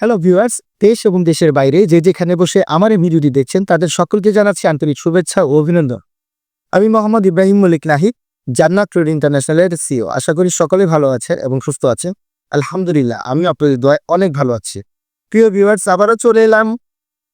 Hello viewers দেশ এবং দেশের বাইরে যে যেখানে বসে আমার এই ভিডিওটি দেখছেন, তাদের সকলকে জানাচ্ছি আন্তরিক শুভেচ্ছা ও অভিনন্দন। আমি মোহাম্মদ ইব্রাহিম মলিক নাহিদ, জান্নাত ট্রেড ইন্টারন্যাশনালের সিও আশা করি সকলে ভালো আছে এবং সুস্থ আছেন। আলহামদুলিল্লাহ আমি আপনাদের দোয়ায় অনেক ভালো আছি। প্রিয় ভিউয়ার্স আবারও চলে এলাম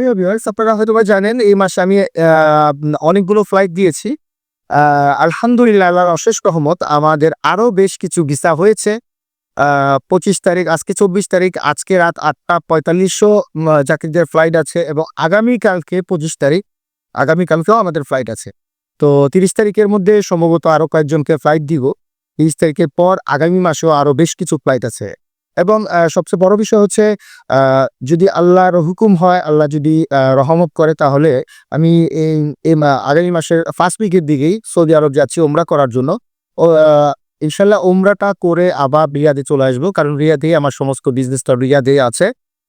প্রিয় ভিউয়ার্স আপনারা হয়তো বা জানেন, এই মাসে আমি অনেকগুলো ফ্লাইট দিয়েছি। আলহামদুলিল্লাহ, অশেষ রহমত, আমাদের আরও বেশ কিছু ভিসা হয়েছে। পঁচিশ তারিখ, আজকে চব্বিশ তারিখ, আজকে রাত আটটা পঁয়তাল্লিশশো যাত্রীদের ফ্লাইট আছে এবং আগামীকালকে পঁচিশ তারিখ, আগামীকালকেও আমাদের ফ্লাইট আছে। তো তিরিশ তারিখের মধ্যে সম্ভবত আরও কয়েকজনকে ফ্লাইট দিব। তিরিশ তারিখের পর আগামী মাসেও আরও বেশ কিছু ফ্লাইট আছে। এবং সবচেয়ে বড় বিষয় হচ্ছে যদি আল্লাহর হুকুম হয়, আল্লাহ যদি রহমত করে, তাহলে আমি এই আগামী মাসের ফার্স্ট উইকের দিকেই সৌদি আরব যাচ্ছি ওমরা করার জন্য। ইনশাল্লাহ ওমরাটা করে আবার রিয়াদে চলে আসব, কারণ রিয়াদে আমার সমস্ত বিজনেসটা রিয়াদে আছে।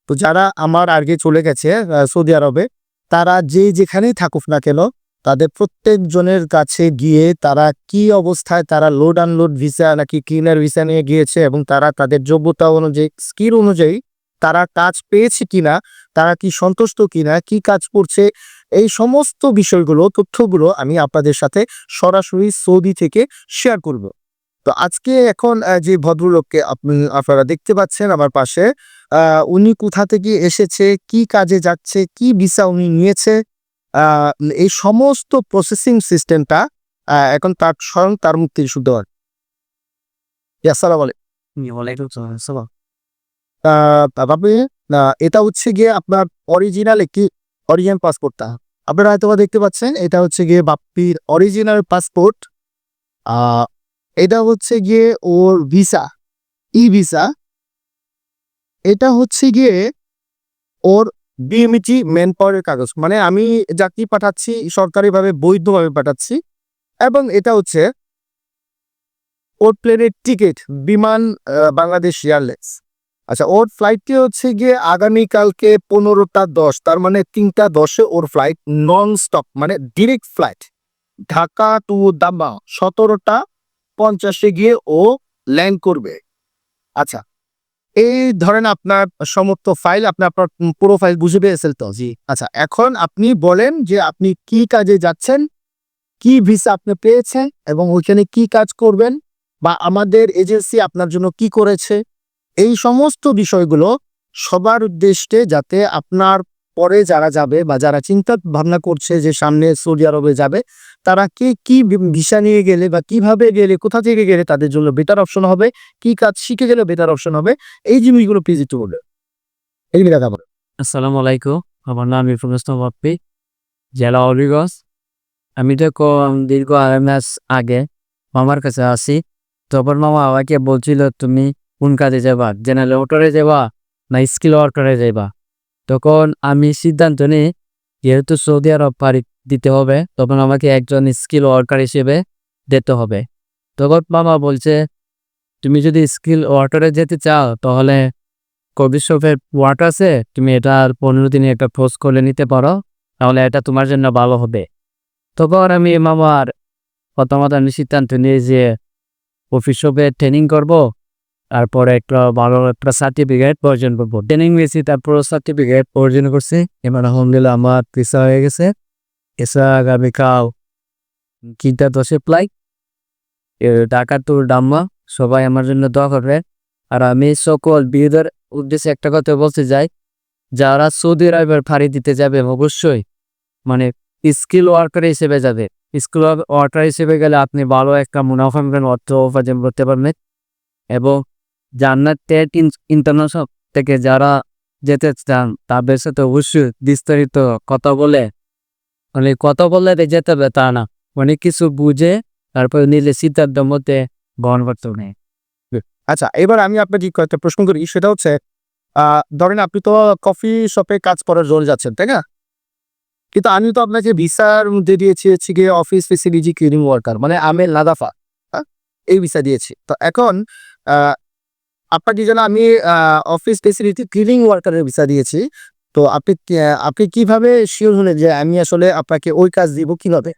তো যারা আমার আগে চলে গেছে সৌদি আরবে, তারা যে যেখানেই থাকুক না কেন তাদের প্রত্যেকজনের কাছে গিয়ে তারা কি অবস্থায় তারা লোড আনলোড ভিসা নাকি ক্লিনার ভিসা নিয়ে গিয়েছে এবং তারা তাদের যোগ্যতা অনুযায়ী স্কিল অনুযায়ী তারা কাজ পেয়েছে কিনা, তারা কি সন্তুষ্ট কিনা, কি কাজ করছে, এই সমস্ত বিষয়গুলো, তথ্যগুলো আমি আপনাদের সাথে সরাসরি সৌদি থেকে শেয়ার করব। তো আজকে এখন যে ভদ্রলোককে আপনি আপনারা দেখতে পাচ্ছেন আমার পাশে উনি কোথা থেকে এসেছে, কি কাজে যাচ্ছে, কি ভিসা উনি নিয়েছে এই সমস্ত প্রসেসিং সিস্টেমটা এখন তার স্বয়ং তার মুক্তি শুদ্ধ হয়। আসসালামু আলাইকুম আপনি এটা হচ্ছে গিয়ে আপনার অরিজিনাল একটি অরিজিনাল পাসপোর্টটা আপনারা হয়তো দেখতে পাচ্ছেন এটা হচ্ছে গিয়ে বাপ্পির অরিজিনাল পাসপোর্ট আহ, এটা হচ্ছে গিয়ে ওর ভিসা ই ভিসা এটা হচ্ছে গিয়ে ওর বিএমইটি ম্যান পাওয়ারের কাগজ। মানে আমি যাত্রী পাঠাচ্ছি, সরকারিভাবে, বৈধভাবে পাঠাচ্ছি। এবং এটা হচ্ছে ওর প্লেনের টিকিট বিমান বাংলাদেশ এয়ারলাইন্স আচ্ছা ওর ফ্লাইটটি হচ্ছে গিয়ে আগামীকালকে পনেরোটা দশ। তার মানে তিনটা দশে ওর ফ্লাইট নন স্টপ মানে direct flight Dhaka to Dammam সতেরোটা পঞ্চাশে গিয়ে ও ল্যান্ড করবে। আচ্ছা এই ধরেন আপনার সমস্ত ফাইল আপনি আপনার পুরো ফাইল বুঝে পেয়েছেন তো? জি। আচ্ছা এখন আপনি বলেন যে আপনি কি কাজে যাচ্ছেন কি ভিসা আপনি পেয়েছেন এবং ওইখানে কি কাজ করবেন বা আমাদের এজেন্সি আপনার জন্য কি করেছে? এই সমস্ত বিষয়গুলো সবার উদ্দেশ্যে যাতে আপনার পরে যারা যাবে বা যারা চিন্তা ভাবনা করছে যে সামনে সৌদি আরবে যাবে তারা কি কি ভিসা নিয়ে গেলে বা কীভাবে গেলে, কোথা থেকে গেলে তাদের জন্য বেটার অপশন হবে, কি কাজ শিখে গেলে বেটার অপশন হবে, এই জিনিসগুলো প্লিজ একটু বলবে এই কথা বলো। আসসালামু আলাইকুম, আমার নাম ইরফান ইসলাম বাপ্পি জেলা অলিগঞ্জ। আমি তো দীর্ঘ আড়াই মাস আগে মামার কাছে আসি, তখন মামা আমাকে বলছিল, তুমি কোন কাজে যাবা? জেনারেল অটোরে যাবা না স্কিল অটোরে যাবা? তখন আমি সিদ্ধান্ত নিই, যেহেতু সৌদি আরব পাড়ি দিতে হবে, তখন আমাকে একজন স্কিল ওয়ার্কার হিসেবে দিতে হবে। তখন মামা বলছে, তুমি যদি স্কিল ওয়ার্কারে যেতে চাও, তাহলে কবিশপের ওয়ার্ক আছে, তুমি এটার পনেরো দিনে একটা খোঁজ করে নিতে পারো, তাহলে এটা তোমার জন্য ভালো হবে। তখন আমি মামার প্রথমত আমি সিদ্ধান্ত নিয়ে যে অফিস শপে ট্রেনিং করব, তারপরে একটা ভালো একটা সার্টিফিকেট অর্জন করব। ট্রেনিং নিয়েছি তারপর সার্টিফিকেট অর্জন করছি। এবার আলহামদুলিল্লাহ আমার পিসা হয়ে গেছে। এসা আগামীকাল তিনটা দশে ফ্লাইট ঢাকা টু ডাম্মা, সবাই আমার জন্য দোয়া করবে। আর আমি সকল বিয়েদের উদ্দেশ্যে একটা কথা বলতে যাই যারা সৌদি আরবের ফাড়ি দিতে যাবে, অবশ্যই মানে স্কিল ওয়ার্কার হিসেবে যাবে। স্কিল ওয়ার্কার হিসেবে গেলে আপনি ভালো একটা মুনাফা পাবেন, অর্থ উপার্জন করতে পারবেন। এবং জান্নাত টেট ইন্টারন্যাশনাল থেকে যারা যেতে চান, তাদের সাথে অবশ্যই বিস্তারিত কথা বলে মানে কথা বললে যেতে হবে, তা না। অনেক কিছু বুঝে তারপর নিজের সিদ্ধান্তের মধ্যে গ্রহণ করতে হবে। আচ্ছা এবার আমি আপনাকে কয়েকটা প্রশ্ন করি। সেটা হচ্ছে ধরেন আপনি তো কফি শপে কাজ করার জন্য যাচ্ছেন, তাই না? কিন্তু আমি তো আপনাকে ভিসার মধ্যে দিয়েছি হচ্ছে গিয়ে অফিস ফেসিলিটি ক্লিনিং ওয়ার্কার মানে আমের লাদাফা? এই ভিসা দিয়েছি। তো এখন আপনাকে যেন আমি অফিস ফেসিলিটি ক্লিনিং ওয়ার্কারের ভিসা দিয়েছি তো আপনি আপনি কীভাবে শিওর হলেন যে আমি আসলে আপনাকে ওই কাজ দিব কীভাবে?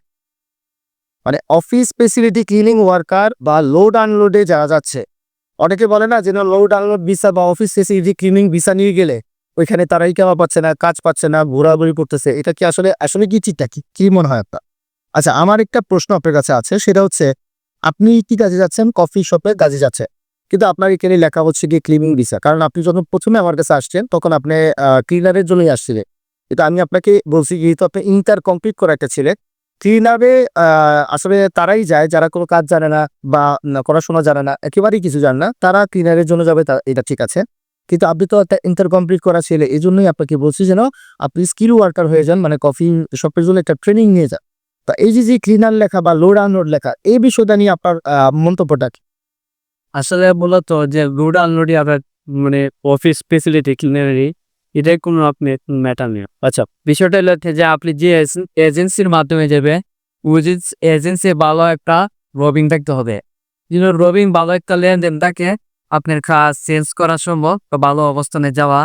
মানে অফিস ফেসিলিটি ক্লিনিং ওয়ার্কার বা লোড আনলোডে যারা যাচ্ছে, অনেকে বলে না যে লোড আনলোড ভিসা বা অফিস ফেসিলিটি ক্লিনিং ভিসা নিয়ে গেলে ওইখানে তারাই কেমন পাচ্ছে না, কাজ পাচ্ছে না, ঘোরাঘুরি করতেছে। এটা কি আসলে আসলে কি চিন্তা কি কি মনে হয় আপনার? আচ্ছা আমার একটা প্রশ্ন আপনার কাছে আছে, সেটা হচ্ছে আপনি কি কাজে যাচ্ছেন? কফি শপে কাজে যাচ্ছে কিন্তু আপনার এখানে লেখা হচ্ছে কি ক্লিনিং ভিসা কারণ আপনি যখন প্রথমে আমার কাছে আসছেন, তখন আপনি ক্লিনারের জন্যই আসছিলেন। কিন্তু আমি আপনাকে বলছি যেহেতু আপনি ইন্টার কমপ্লিট করা একটা ছিলেন ক্লিনারে আসলে তারাই যায়, যারা কোনো কাজ জানে না বা পড়াশোনা জানে না, একেবারেই কিছু জানে না, তারা ক্লিনারের জন্য যাবে এটা ঠিক আছে। কিন্তু আপনি তো একটা ইন্টার কমপ্লিট করা ছেলে এই জন্যই আপনাকে বলছি যেন আপনি স্কিল ওয়ার্কার হয়ে যান মানে কফি শপের জন্য একটা ট্রেনিং নিয়ে যান। তা এই যে যে ক্লিনার লেখা বা লোড আনলোড লেখা, এই বিষয়টা নিয়ে আপনার মন্তব্যটা কি? আসলে মূলত যে লোড আনলোডই আপনার মানে অফিস ফেসিলিটি ক্লিনারি এটাই কোনো আপনি ম্যাটার নেই। আচ্ছা বিষয়টা হলো যে আপনি যে এজেন্সির মাধ্যমে যাবে এজেন্সি ভালো একটা রবিং থাকতে হবে। যদি রবিং ভালো একটা লেনদেন থাকে আপনার কাজ চেঞ্জ করা সম্ভব বা ভালো অবস্থানে যাওয়া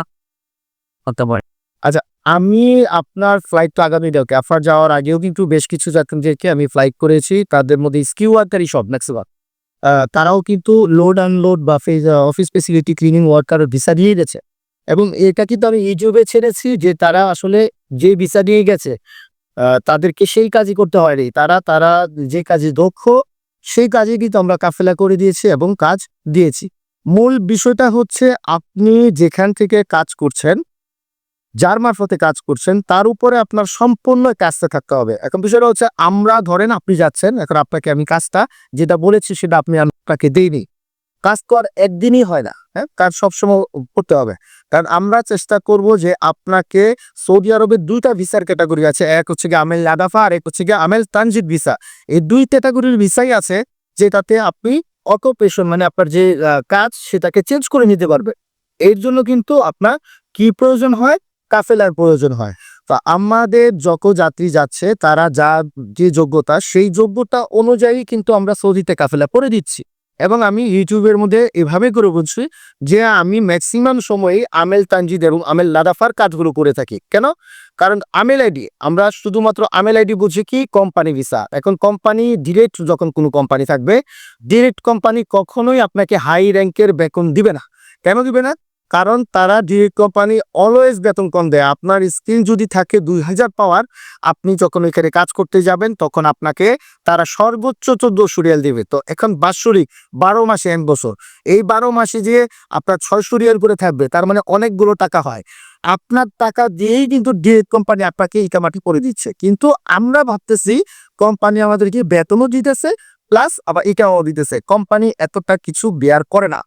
হতে পারে। আচ্ছা আমি আপনার ফ্লাইট তো আগামী দেখে আপনার যাওয়ার আগেও কিন্তু বেশ কিছু যাত্রীদেরকে আমি ফ্লাইট করেছি, তাদের মধ্যে স্কিউ ওয়ার্কারই সব ম্যাক্সিমাম তারাও কিন্তু লোড আনলোড বা office facility cleaning worker visa দিয়ে গেছে। এবং এটা কিন্তু আমি ইউটিউবে ছেড়েছি যে তারা আসলে যে ভিসা নিয়ে গেছে তাদেরকে সেই কাজই করতে হয়নি। তারা তারা যে কাজে দক্ষ, সেই কাজে কিন্তু আমরা কাফেলা করে দিয়েছি এবং কাজ দিয়েছি। মূল বিষয়টা হচ্ছে আপনি যেখান থেকে কাজ করছেন যার মারফতে কাজ করছেন, তার উপরে আপনার সম্পূর্ণ কাজটা থাকতে হবে। এখন বিষয়টা হচ্ছে, আমরা ধরেন আপনি যাচ্ছেন, এখন আপনাকে আমি কাজটা যেটা বলেছি, সেটা আপনি আপনাকে দেইনি। কাজ আর একদিনই হয় না হ্যাঁ? কাজ সবসময় করতে হবে। কারণ আমরা চেষ্টা করব যে আপনাকে সৌদি আরবের দুইটা ভিসার ক্যাটাগরি আছে, এক হচ্ছে গিয়ে আমেল লাদাফা আর এক হচ্ছে গিয়ে আমেল তানজিদ ভিসা। এই দুই ক্যাটাগরির ভিসাই আছে, যেটাতে আপনি অকুপেশন মানে আপনার যে কাজ, সেটাকে চেঞ্জ করে নিতে পারবে এর জন্য কিন্তু আপনার কি প্রয়োজন হয়? কাফেলার প্রয়োজন হয়। তো আমাদের যত যাত্রী যাচ্ছে, তারা যা যে যোগ্যতা, সেই যোগ্যতা অনুযায়ী কিন্তু আমরা সৌদিতে কাফেলা করে দিচ্ছি। এবং আমি ইউটিউবের মধ্যে এভাবে করে বলছি যে, আমি ম্যাক্সিমাম সময়ই আমেল তানজিদ এবং আমেল লাদাফার কাজগুলো করে থাকি। কেন? কারণ আমেল আইডি, আমরা শুধুমাত্র আমেল আইডি বুঝি কি? Company visa. এখন কোম্পানি ডিরেক্ট যখন কোনো কোম্পানি থাকবে, ডিরেক্ট কোম্পানি কখনোই আপনাকে হাই র্যাঙ্কের বেতন দিবে না। কেন দিবে না? কারণ তারা ডিরেক্ট কোম্পানি অলওয়েজ বেতন কম দেয়। আপনার স্কিল যদি থাকে দুই হাজার পাওয়ার, আপনি যখন এখানে কাজ করতে যাবেন, তখন আপনাকে তারা সর্বোচ্চ চোদ্দশো রিয়াল দেবে। তো এখন বাৎসরিক বারো মাসে এক বছর। এই বারো মাসে যে আপনার ছয়শো রিয়াল করে থাকবে, তার মানে অনেকগুলো টাকা হয়। আপনার টাকা দিয়েই কিন্তু ডিরেক্ট কোম্পানি আপনাকে ইকামাটি করে দিচ্ছে। কিন্তু আমরা ভাবতেছি, কোম্পানি আমাদেরকে বেতনও দিতেছে, প্লাস আবার ইকামাও দিতেছে। কোম্পানি এতটা কিছু বেয়ার করে না।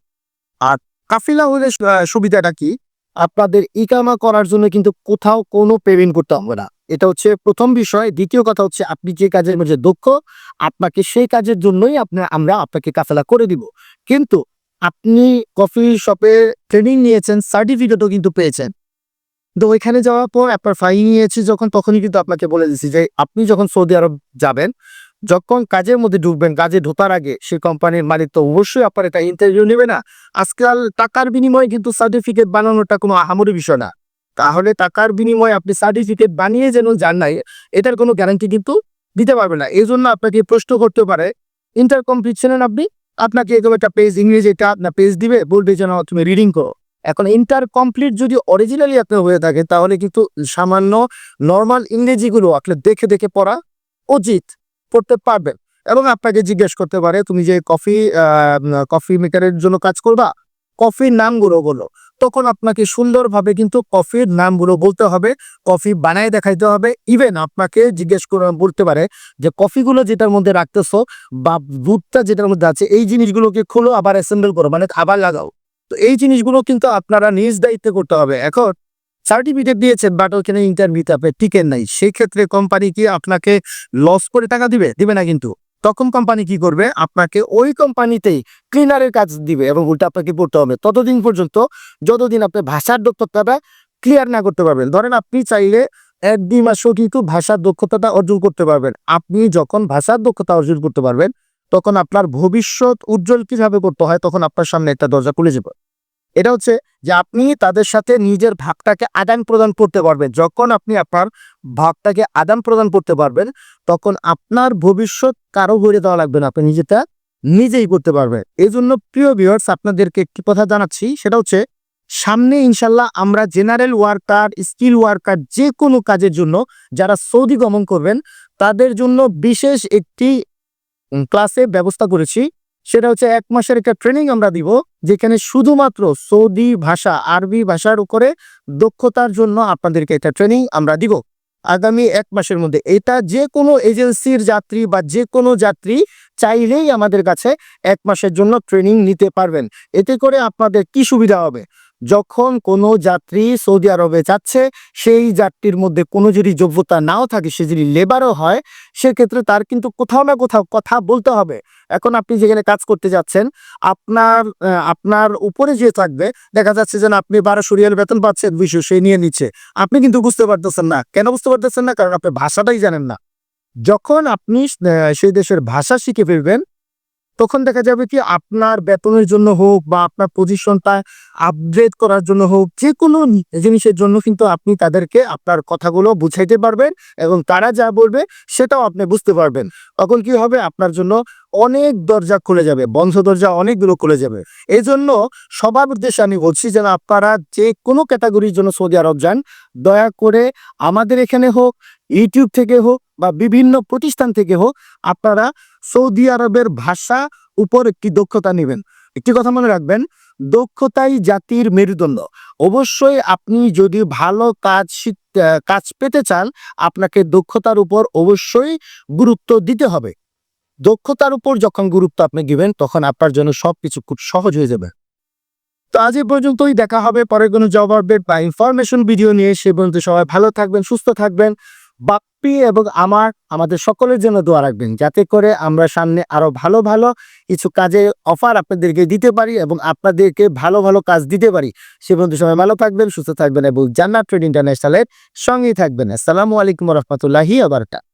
আর কাফিলা হলে সুবিধাটা কি? আপনাদের ইকামা করার জন্য কিন্তু কোথাও কোনো পেমেন্ট করতে হবে না। এটা হচ্ছে প্রথম বিষয়। দ্বিতীয় কথা হচ্ছে, আপনি যে কাজের মধ্যে দক্ষ, আপনাকে সেই কাজের জন্যই আপনার আমরা আপনাকে কাফেলা করে দিব। কিন্তু আপনি কফি শপে ট্রেনিং নিয়েছেন, সার্টিফিকেটও কিন্তু পেয়েছেন। তো ওইখানে যাওয়ার পর আপনার ফাইন নিয়েছি যখন, তখনই কিন্তু আপনাকে বলে দিচ্ছি যে, আপনি যখন সৌদি আরব যাবেন যখন কাজের মধ্যে ঢুকবেন, কাজে ঢোকার আগে সেই কোম্পানির মালিক তো অবশ্যই আপনার এটা ইন্টারভিউ নেবে না। আজকাল টাকার বিনিময়ে কিন্তু সার্টিফিকেট বানানোটা কোনো আহামরি বিষয় না। তাহলে টাকার বিনিময়ে আপনি সার্টিফিকেট বানিয়ে যেন যান নাই, এটার কোনো গ্যারান্টি কিন্তু দিতে পারবে না। এই জন্য আপনাকে প্রশ্ন করতে পারে ইন্টার কমপ্লিট ছিলেন আপনি? আপনাকে এরকম একটা পেজ ইংরেজি একটা আপনার পেজ দিবে, বলবে যেন তুমি রিডিং করো। এখন ইন্টার কমপ্লিট যদি অরিজিনালি আপনার হয়ে থাকে, তাহলে কিন্তু সামান্য নর্মাল ইংরেজিগুলো আপনি দেখে দেখে পড়া উচিত। পড়তে পারবেন। এবং আপনাকে জিজ্ঞেস করতে পারে, তুমি যে কফি কফি মেকারের জন্য কাজ করবা? কফির নামগুলো বলো। তখন আপনাকে সুন্দরভাবে কিন্তু কফির নামগুলো বলতে হবে, কফি বানায় দেখাইতে হবে। ইভেন আপনাকে জিজ্ঞেস করে, বলতে পারে যে, কফিগুলো যেটার মধ্যে রাখতেছো বা দুধটা যেটার মধ্যে আছে, এই জিনিসগুলোকে খুলো, আবার অ্যাসেম্বল করো। মানে আবার লাগাও। তো এই জিনিসগুলো কিন্তু আপনারা নিজ দায়িত্বে করতে হবে। এখন সার্টিফিকেট দিয়েছেন বাট ওখানে ইন্টারভিউতে আপনি টিকেন নাই। সেই ক্ষেত্রে কোম্পানি কি আপনাকে লস করে টাকা দিবে? দিবে না কিন্তু। তখন কোম্পানি কি করবে? আপনাকে ওই কোম্পানিতেই ক্লিনারের কাজ দিবে এবং উল্টা আপনাকে পড়তে হবে। ততদিন পর্যন্ত যতদিন আপনি ভাষার দক্ষতাটা ক্লিয়ার না করতে পারবেন, ধরেন আপনি চাইলে এক দুই মাসও কিন্তু ভাষার দক্ষতাটা অর্জন করতে পারবেন। আপনি যখন ভাষার দক্ষতা অর্জন করতে পারবেন, তখন আপনার ভবিষ্যৎ উজ্জ্বল কীভাবে করতে হয়, তখন আপনার সামনে একটা দরজা খুলে যাবে। এটা হচ্ছে যে আপনি তাদের সাথে নিজের ভাগটাকে আদান প্রদান করতে পারবেন। যখন আপনি আপনার ভাগটাকে আদান প্রদান করতে পারবেন, তখন আপনার ভবিষ্যৎ কারও ঘুরে দেওয়া লাগবে না। আপনি নিজেটা নিজেই করতে পারবেন। এই জন্য প্রিয় ভিউয়ার্স আপনাদেরকে একটি কথা জানাচ্ছি। সেটা হচ্ছে, সামনে ইনশাল্লাহ আমরা জেনারেল ওয়ার্কার স্কিল ওয়ার্কার যে কোনো কাজের জন্য যারা সৌদি গমন করবেন, তাদের জন্য বিশেষ একটি ক্লাসে ব্যবস্থা করেছি। সেটা হচ্ছে এক মাসের একটা ট্রেনিং আমরা দিব, যেখানে শুধুমাত্র সৌদি ভাষা, আরবি ভাষার উপরে দক্ষতার জন্য আপনাদেরকে একটা ট্রেনিং আমরা দিব। আগামী এক মাসের মধ্যে। এটা যে কোনো এজেন্সির যাত্রী বা যে কোনো যাত্রী চাইলেই আমাদের কাছে এক মাসের জন্য ট্রেনিং নিতে পারবেন। এতে করে আপনাদের কি সুবিধা হবে? যখন কোনো যাত্রী সৌদি আরবে যাচ্ছে, সেই যাত্রীর মধ্যে কোনো যদি যোগ্যতা নাও থাকে, সে যদি লেবারও হয়, সেক্ষেত্রে তার কিন্তু কোথাও না কোথাও কথা বলতে হবে। এখন আপনি যেখানে কাজ করতে যাচ্ছেন, আপনার আপনার উপরে যে থাকবে, দেখা যাচ্ছে যেন আপনি বারোশো রিয়াল বেতন পাচ্ছেন দুইশো সে নিয়ে নিচ্ছে। আপনি কিন্তু বুঝতে পারতেছেন না। কেন বুঝতে পারতেছেন না? কারণ আপনি ভাষাটাই জানেন না। যখন আপনি সেই দেশের ভাষা শিখে ফেলবেন তখন দেখা যাবে কি আপনার বেতনের জন্য হোক বা আপনার পজিশনটা আপগ্রেড করার জন্য হোক যে কোনো জিনিসের জন্য কিন্তু আপনি তাদেরকে আপনার কথাগুলো বুঝাইতে পারবেন এবং তারা যা বলবে সেটাও আপনি বুঝতে পারবেন। তখন কি হবে? আপনার জন্য অনেক দরজা খুলে যাবে, বন্ধ দরজা অনেকগুলো খুলে যাবে। এই জন্য সবার উদ্দেশ্যে আমি বলছি যেন আপনারা যে কোনো ক্যাটাগরির জন্য সৌদি আরব যান, দয়া করে আমাদের এখানে হোক ইউটিউব থেকে হোক বা বিভিন্ন প্রতিষ্ঠান থেকে হোক, আপনারা সৌদি আরবের ভাষা উপর একটি দক্ষতা নেবেন। একটি কথা মনে রাখবেন, দক্ষতাই জাতির মেরুদণ্ড। অবশ্যই আপনি যদি ভালো কাজ কাজ পেতে চান, আপনাকে দক্ষতার উপর অবশ্যই গুরুত্ব দিতে হবে। দক্ষতার উপর যখন গুরুত্ব আপনি দিবেন, তখন আপনার জন্য সবকিছু খুব সহজ হয়ে যাবে। তো আজ এই পর্যন্তই, দেখা হবে পরের কোনো জব আপডেট বা ইনফরমেশন ভিডিও নিয়ে। সে পর্যন্ত সবাই ভালো থাকবেন, সুস্থ থাকবেন। বাপ্পি এবং আমার, আমাদের সকলের জন্য দোয়া রাখবেন যাতে করে আমরা সামনে আরও ভালো ভালো কিছু কাজে অফার আপনাদেরকে দিতে পারি এবং আপনাদেরকে ভালো ভালো কাজ দিতে পারি। সে পর্যন্ত সবাই ভালো থাকবেন, সুস্থ থাকবেন এবং জান্নাত ট্রেড ইন্টারন্যাশনালের সঙ্গেই থাকবেন। আসসালামু আলাইকুম রহমতুল্লাহি আবরকাত